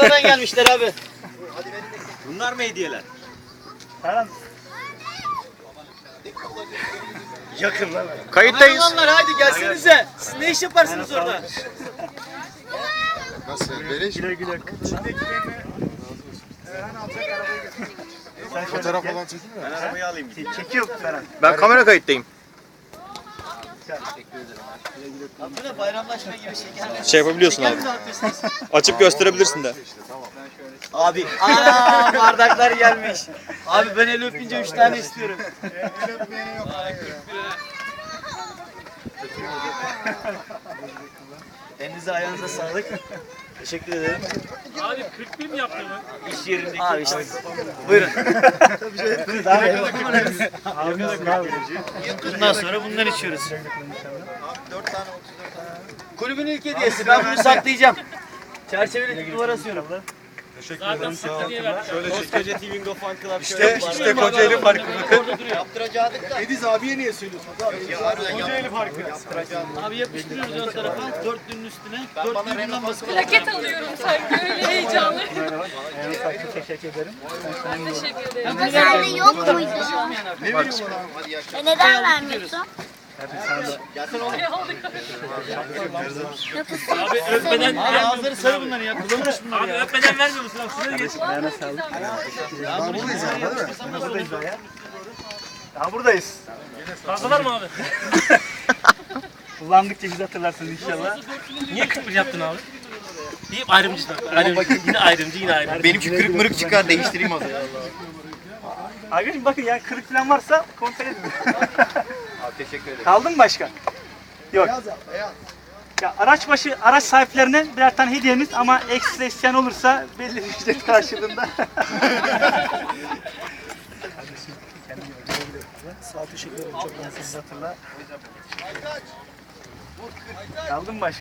Adana'dan gelmişler abi. Bunlar mı hediyeler? Yakın lan. Kayıttayız. Kameramanlar haydi gelsenize. Siz ne iş yaparsınız orada? Nasıl? Beleş mi? Fotoğraf falan çekilmiyor mu? Ben arabayı alayım. Çekiyor Ferhan. Ben kamera kayıttayım. Abi bu ne bayramlaşma gibi şeker. Şey yapabiliyorsun abi. Açıp gösterebilirsin de. Abi aa bardaklar gelmiş. Abi ben el öpünce üç tane istiyorum. Elinize ayağınıza sağlık. Teşekkür ederim. Abi 41 mi yaptın mı? İş yerindeki. Abi işte. Buyurun. Bundan sonra bundan içiyoruz. Kulübün ilk hediyesi. Ben bunu saklayacağım. Çerçeveli duvara asıyorum. Zaten sıkı diye verdim. Koskoca TV Go Fan Club İşte, işte Kocaeli Parkı bakın. Ediz abiye niye söylüyorsun? Abi yapıştırıyoruz ön tarafa. Dörtlünün üstüne. Dörtlüğünden basıp Plaket alıyorum sanki öyle heyecanlı. Teşekkür ederim. Ben teşekkür ederim. Sende yok muydu? E neden vermiyorsun? Abi öpmeden, ağızları sarı bunların ya. Kullanmış bunlar abi ya. öpmeden vermiyor musun? Şuraya geç. Daha buradayız. Fazlalar mı abi? Kullandıkça biz hatırlarsınız inşallah. Niye 41 yaptın abi? Ayrımcısın abi? Ayrımcı, yine ayrımcı, yine ayrımcı. Benimki kırık mırık çıkar değiştireyim az. Arkadaşım bakın yani kırık falan varsa kontrol edin. Teşekkür ederim. Kaldı mı başka? Yok. Ya araç başı araç sahiplerine birer tane hediyemiz ama ekstra isteyen olursa belli bir ücret karşılığında. Sağ ol teşekkür ederim. Çok. Kaldı mı başka?